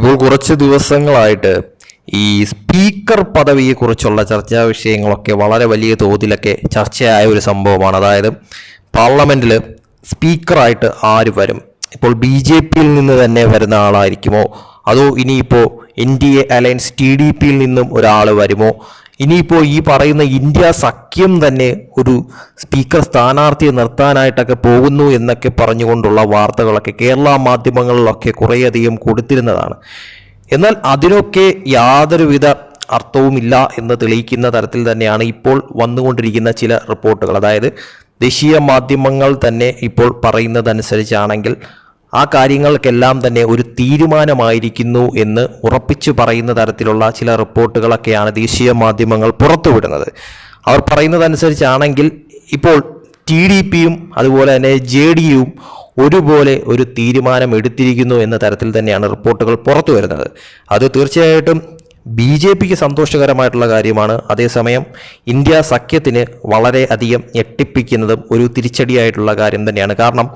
ഇപ്പോൾ കുറച്ച് ദിവസങ്ങളായിട്ട് ഈ സ്പീക്കർ പദവിയെക്കുറിച്ചുള്ള ചർച്ചാ വിഷയങ്ങളൊക്കെ വളരെ വലിയ തോതിലൊക്കെ ചർച്ചയായ ഒരു സംഭവമാണ്. അതായത് പാർലമെന്റിൽ സ്പീക്കറായിട്ട് ആര് വരും? ഇപ്പോൾ ബി ജെ പിയിൽ നിന്ന് തന്നെ വരുന്ന ആളായിരിക്കുമോ? അതോ ഇനിയിപ്പോൾ N D A alliance T D പിയിൽ നിന്നും ഒരാൾ വരുമോ? ഇനിയിപ്പോൾ ഈ പറയുന്ന ഇന്ത്യ സഖ്യം തന്നെ ഒരു സ്പീക്കർ സ്ഥാനാർത്ഥിയെ നിർത്താനായിട്ടൊക്കെ പോകുന്നു എന്നൊക്കെ പറഞ്ഞുകൊണ്ടുള്ള വാർത്തകളൊക്കെ കേരള മാധ്യമങ്ങളിലൊക്കെ കുറേയധികം കൊടുത്തിരുന്നതാണ്. എന്നാൽ അതിനൊക്കെ യാതൊരുവിധ അർത്ഥവുമില്ല എന്ന് തെളിയിക്കുന്ന തരത്തിൽ തന്നെയാണ് ഇപ്പോൾ വന്നുകൊണ്ടിരിക്കുന്ന ചില റിപ്പോർട്ടുകൾ. അതായത് ദേശീയ മാധ്യമങ്ങൾ തന്നെ ഇപ്പോൾ പറയുന്നതനുസരിച്ചാണെങ്കിൽ ആ കാര്യങ്ങൾക്കെല്ലാം തന്നെ ഒരു തീരുമാനമായിരിക്കുന്നു എന്ന് ഉറപ്പിച്ചു പറയുന്ന തരത്തിലുള്ള ചില റിപ്പോർട്ടുകളൊക്കെയാണ് ദേശീയ മാധ്യമങ്ങൾ പുറത്തുവിടുന്നത്. അവർ പറയുന്നതനുസരിച്ചാണെങ്കിൽ ഇപ്പോൾ ടി ഡി പിയും അതുപോലെ തന്നെ ജെ ഡി യുവും ഒരുപോലെ ഒരു തീരുമാനം എടുത്തിരിക്കുന്നു എന്ന തരത്തിൽ തന്നെയാണ് റിപ്പോർട്ടുകൾ പുറത്തു വരുന്നത് അത് തീർച്ചയായിട്ടും ബി ജെ പിക്ക് സന്തോഷകരമായിട്ടുള്ള കാര്യമാണ്. അതേസമയം ഇന്ത്യ സഖ്യത്തിന് വളരെ അധികം ഞെട്ടിപ്പിക്കുന്നതും ഒരു തിരിച്ചടിയായിട്ടുള്ള കാര്യം തന്നെയാണ്. കാരണം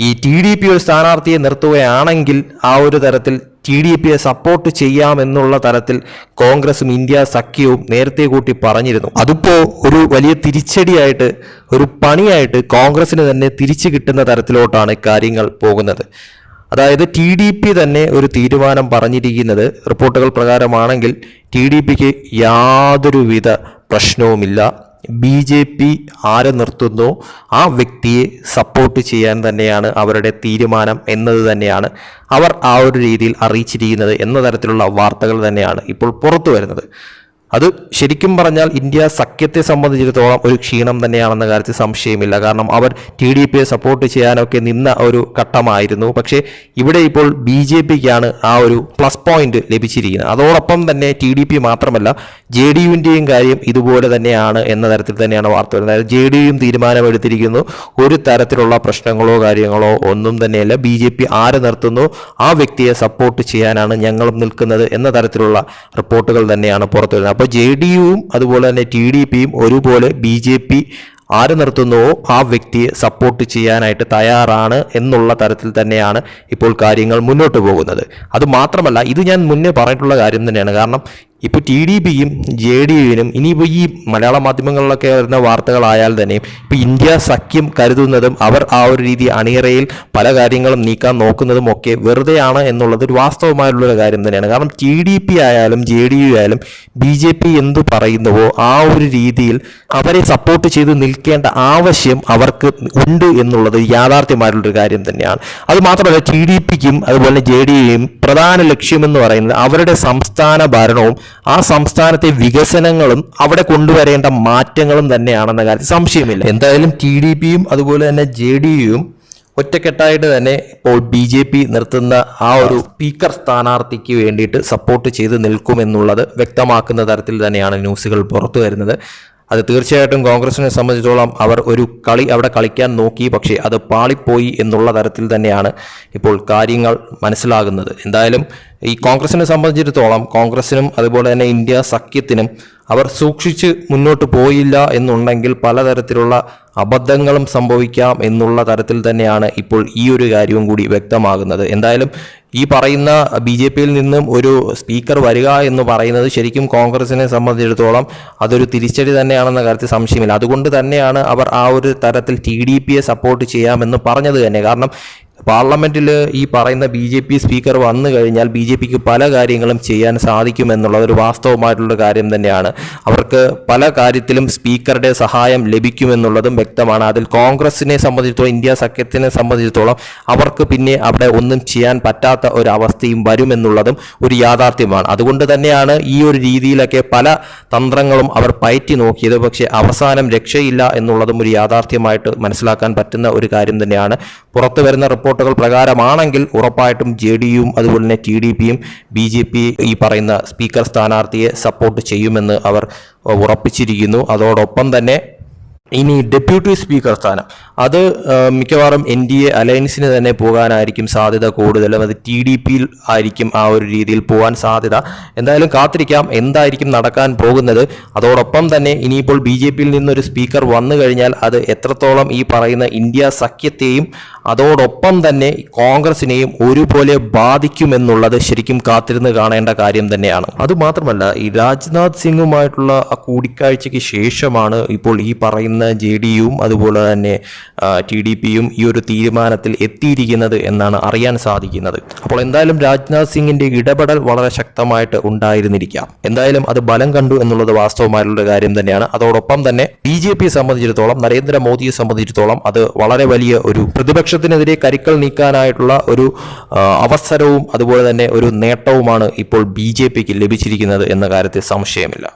ഈ ടി ഡി പി ഒരു സ്ഥാനാർത്ഥിയെ നിർത്തുകയാണെങ്കിൽ ആ ഒരു തരത്തിൽ ടി ഡി പിയെ സപ്പോർട്ട് ചെയ്യാമെന്നുള്ള തരത്തിൽ കോൺഗ്രസും ഇന്ത്യ സഖ്യവും നേരത്തെ കൂട്ടി പറഞ്ഞിരുന്നു. അതിപ്പോ ഒരു വലിയ തിരിച്ചടിയായിട്ട് ഒരു പണിയായിട്ട് കോൺഗ്രസിന് തന്നെ തിരിച്ചു കിട്ടുന്ന തരത്തിലോട്ടാണ് കാര്യങ്ങൾ പോകുന്നത്. അതായത് ടി ഡി പി തന്നെ ഒരു തീരുമാനം പറഞ്ഞിരിക്കുന്നത് റിപ്പോർട്ടുകൾ പ്രകാരമാണെങ്കിൽ ടി ഡി പിക്ക് യാതൊരുവിധ പ്രശ്നവുമില്ല. ബി ജെ പി ആരെ നിർത്തുന്നോ? ആ വ്യക്തിയെ സപ്പോർട്ട് ചെയ്യാൻ തന്നെയാണ് അവരുടെ തീരുമാനം എന്നത് തന്നെയാണ് അവർ ആ ഒരു രീതിയിൽ അറിയിച്ചിരിക്കുന്നത് എന്ന തരത്തിലുള്ള വാർത്തകൾ തന്നെയാണ് ഇപ്പോൾ പുറത്തു വരുന്നത് അത് ശരിക്കും പറഞ്ഞാൽ ഇന്ത്യ സഖ്യത്തെ സംബന്ധിച്ചിടത്തോളം ഒരു ക്ഷീണം തന്നെയാണെന്ന കാര്യത്തിൽ സംശയമില്ല. കാരണം അവർ ടി ഡി പിയെ സപ്പോർട്ട് ചെയ്യാനൊക്കെ നിന്ന ഒരു ഘട്ടമായിരുന്നു. പക്ഷേ ഇവിടെ ഇപ്പോൾ ബി ജെ പിക്കാണ് ആ ഒരു പ്ലസ് പോയിന്റ് ലഭിച്ചിരിക്കുന്നത്. അതോടൊപ്പം തന്നെ ടി ഡി പി മാത്രമല്ല ജെ ഡി യുവിന്റെയും കാര്യം ഇതുപോലെ തന്നെയാണ് എന്ന തരത്തിൽ തന്നെയാണ് വാർത്ത വരുന്നത്. അതായത് ജെ ഡി യു തീരുമാനമെടുത്തിരിക്കുന്നു. ഒരു തരത്തിലുള്ള പ്രശ്നങ്ങളോ കാര്യങ്ങളോ ഒന്നും തന്നെയല്ല. ബി ജെ പി ആര് നിർത്തുന്നു? ആ വ്യക്തിയെ സപ്പോർട്ട് ചെയ്യാനാണ് ഞങ്ങളും നിൽക്കുന്നത് എന്ന തരത്തിലുള്ള റിപ്പോർട്ടുകൾ തന്നെയാണ് പുറത്തു വരുന്നത് അപ്പോൾ ജെ ഡി യുവും അതുപോലെ തന്നെ ടി ഡി പിയും ഒരുപോലെ ബി ജെ പി ആര് നിർത്തുന്നുവോ ആ വ്യക്തിയെ സപ്പോർട്ട് ചെയ്യാനായിട്ട് തയ്യാറാണ് എന്നുള്ള തരത്തിൽ തന്നെയാണ് ഇപ്പോൾ കാര്യങ്ങൾ മുന്നോട്ട് പോകുന്നത്. അത് മാത്രമല്ല ഇത് ഞാൻ മുന്നേ പറഞ്ഞിട്ടുള്ള കാര്യം തന്നെയാണ്. കാരണം ഇപ്പോൾ ടി ഡി പിയും ജെ ഡി യുവിനും ഇനിയിപ്പോൾ ഈ മലയാള മാധ്യമങ്ങളിലൊക്കെ വരുന്ന വാർത്തകളായാൽ തന്നെയും ഇപ്പോൾ ഇന്ത്യ സഖ്യം കരുതുന്നതും അവർ ആ ഒരു രീതി അണിയറയിൽ പല കാര്യങ്ങളും നീക്കാൻ നോക്കുന്നതും ഒക്കെ വെറുതെയാണ് എന്നുള്ളത് ഒരു വാസ്തവമായിട്ടുള്ള കാര്യം തന്നെയാണ്. കാരണം ടി ഡി പി ആയാലും ജെ ഡി യു ആയാലും ബി ജെ പി എന്തു പറയുന്നുവോ ആ ഒരു രീതിയിൽ അവരെ സപ്പോർട്ട് ചെയ്ത് നിൽക്കേണ്ട ആവശ്യം അവർക്ക് ഉണ്ട് എന്നുള്ളത് യാഥാർത്ഥ്യമായിട്ടുള്ളൊരു കാര്യം തന്നെയാണ്. അത് മാത്രമല്ല ടി ഡി പിക്കും അതുപോലെ ജെ ഡി യുയും പ്രധാന ലക്ഷ്യമെന്ന് പറയുന്നത് അവരുടെ സംസ്ഥാന ഭരണവും ആ സംസ്ഥാനത്തെ വികസനങ്ങളും അവിടെ കൊണ്ടുവരേണ്ട മാറ്റങ്ങളും തന്നെയാണെന്ന കാര്യത്തിൽ സംശയമില്ല. എന്തായാലും ടി ഡി പിയും അതുപോലെ തന്നെ ജെ ഡി യുവും ഒറ്റക്കെട്ടായിട്ട് തന്നെ ഇപ്പോൾ ബി ജെ പി നിർത്തുന്ന ആ ഒരു സ്പീക്കർ സ്ഥാനാർത്ഥിക്ക് വേണ്ടിയിട്ട് സപ്പോർട്ട് ചെയ്ത് നിൽക്കുമെന്നുള്ളത് വ്യക്തമാക്കുന്ന തരത്തിൽ തന്നെയാണ് ന്യൂസുകൾ പുറത്തു വരുന്നത് അത് തീർച്ചയായിട്ടും കോൺഗ്രസിനെ സംബന്ധിച്ചോളം അവർ ഒരു കളി അവിടെ കളിക്കാൻ നോക്കി പക്ഷേ അത് പാളിപ്പോയി എന്നുള്ള തരത്തിൽ തന്നെയാണ് ഇപ്പോൾ കാര്യങ്ങൾ മനസ്സിലാകുന്നത്. എന്തായാലും ഈ കോൺഗ്രസിനെ സംബന്ധിച്ചിടത്തോളം കോൺഗ്രസിനും അതുപോലെ തന്നെ ഇന്ത്യ സഖ്യത്തിനും അവർ സൂക്ഷിച്ച് മുന്നോട്ട് പോയില്ല എന്നുണ്ടെങ്കിൽ പലതരത്തിലുള്ള അബദ്ധങ്ങളും സംഭവിക്കാം എന്നുള്ള തരത്തിൽ തന്നെയാണ് ഇപ്പോൾ ഈ ഒരു കാര്യവും കൂടി വ്യക്തമാകുന്നത്. എന്തായാലും ഈ പറയുന്ന ബി ജെ പിയിൽ നിന്നും ഒരു സ്പീക്കർ വരിക എന്ന് പറയുന്നത് ശരിക്കും കോൺഗ്രസിനെ സംബന്ധിച്ചിടത്തോളം അതൊരു തിരിച്ചടി തന്നെയാണെന്ന കാര്യത്തിൽ സംശയമില്ല. അതുകൊണ്ട് തന്നെയാണ് അവർ ആ ഒരു തരത്തിൽ ടി ഡി പിയെ സപ്പോർട്ട് ചെയ്യാമെന്ന് പറഞ്ഞത് തന്നെ. കാരണം പാർലമെന്റിൽ ഈ പറയുന്ന ബി ജെ പി സ്പീക്കർ വന്നു കഴിഞ്ഞാൽ ബി ജെ പിക്ക് പല കാര്യങ്ങളും ചെയ്യാൻ സാധിക്കുമെന്നുള്ളത് ഒരു വാസ്തവമായിട്ടുള്ള കാര്യം തന്നെയാണ്. അവർക്ക് പല കാര്യത്തിലും സ്പീക്കറുടെ സഹായം ലഭിക്കുമെന്നുള്ളതും വ്യക്തമാണ്. അതിൽ കോൺഗ്രസിനെ സംബന്ധിച്ചിടത്തോളം ഇന്ത്യ സഖ്യത്തിനെ സംബന്ധിച്ചിടത്തോളം അവർക്ക് പിന്നെ അവിടെ ഒന്നും ചെയ്യാൻ പറ്റാത്ത ഒരു അവസ്ഥയും വരുമെന്നുള്ളതും ഒരു യാഥാർത്ഥ്യമാണ്. അതുകൊണ്ട് തന്നെയാണ് ഈ ഒരു രീതിയിലൊക്കെ പല തന്ത്രങ്ങളും അവർ പയറ്റി നോക്കിയത്. പക്ഷേ അവസാനം രക്ഷയില്ല എന്നുള്ളതും ഒരു യാഥാർത്ഥ്യമായിട്ട് മനസ്സിലാക്കാൻ പറ്റുന്ന ഒരു കാര്യം തന്നെയാണ്. പുറത്തു വരുന്ന റിപ്പോർട്ടുകൾ പ്രകാരമാണെങ്കിൽ ഉറപ്പായിട്ടും ജെ ഡി യുവും അതുപോലെ തന്നെ ടി ഡി പിയും ബി ജെ പി ഈ പറയുന്ന സ്പീക്കർ സ്ഥാനാർത്ഥിയെ സപ്പോർട്ട് ചെയ്യുമെന്ന് അവർ ഉറപ്പിച്ചിരിക്കുന്നു. അതോടൊപ്പം തന്നെ ഇനി ഡെപ്യൂട്ടി സ്പീക്കർ സ്ഥാനം. അത് മിക്കവാറും എൻ ഡി എ അലയൻസിന് തന്നെ പോകാനായിരിക്കും സാധ്യത കൂടുതലും അത് ടി ഡി പിയിൽ ആയിരിക്കും ആ ഒരു രീതിയിൽ പോകാൻ സാധ്യത. എന്തായാലും കാത്തിരിക്കാം എന്തായിരിക്കും നടക്കാൻ പോകുന്നത്. അതോടൊപ്പം തന്നെ ഇനിയിപ്പോൾ ബി ജെ പിയിൽ നിന്നൊരു സ്പീക്കർ വന്നു കഴിഞ്ഞാൽ അത് എത്രത്തോളം ഈ പറയുന്ന ഇന്ത്യ സഖ്യത്തെയും അതോടൊപ്പം തന്നെ കോൺഗ്രസിനെയും ഒരുപോലെ ബാധിക്കുമെന്നുള്ളത് ശരിക്കും കാത്തിരുന്ന് കാണേണ്ട കാര്യം തന്നെയാണ്. അതുമാത്രമല്ല ഈ രാജ്നാഥ് സിംഗുമായിട്ടുള്ള ആ കൂടിക്കാഴ്ചയ്ക്ക് ശേഷമാണ് ഇപ്പോൾ ഈ പറയുന്ന ജെ ഡി യുവും അതുപോലെ തന്നെ ടി ഡി പിയും ഈ ഒരു തീരുമാനത്തിൽ എത്തിയിരിക്കുന്നത് എന്നാണ് അറിയാൻ സാധിക്കുന്നത്. അപ്പോൾ എന്തായാലും രാജ്നാഥ് സിംഗിന്റെ ഇടപെടൽ വളരെ ശക്തമായിട്ട് ഉണ്ടായിരുന്നിരിക്കാം. എന്തായാലും അത് ബലം കണ്ടു എന്നുള്ളത് വാസ്തവമായിട്ടുള്ള കാര്യം തന്നെയാണ്. അതോടൊപ്പം തന്നെ ബി ജെ പിയെ സംബന്ധിച്ചിടത്തോളം നരേന്ദ്രമോദിയെ സംബന്ധിച്ചിടത്തോളം അത് വളരെ വലിയ ഒരു പ്രതിപക്ഷത്തിനെതിരെ കരുക്കൾ നീക്കാനായിട്ടുള്ള ഒരു അവസരവും അതുപോലെ തന്നെ ഒരു നേട്ടവുമാണ് ഇപ്പോൾ ബി ജെ പിക്ക് ലഭിച്ചിരിക്കുന്നത് എന്ന കാര്യത്തിൽ സംശയമില്ല.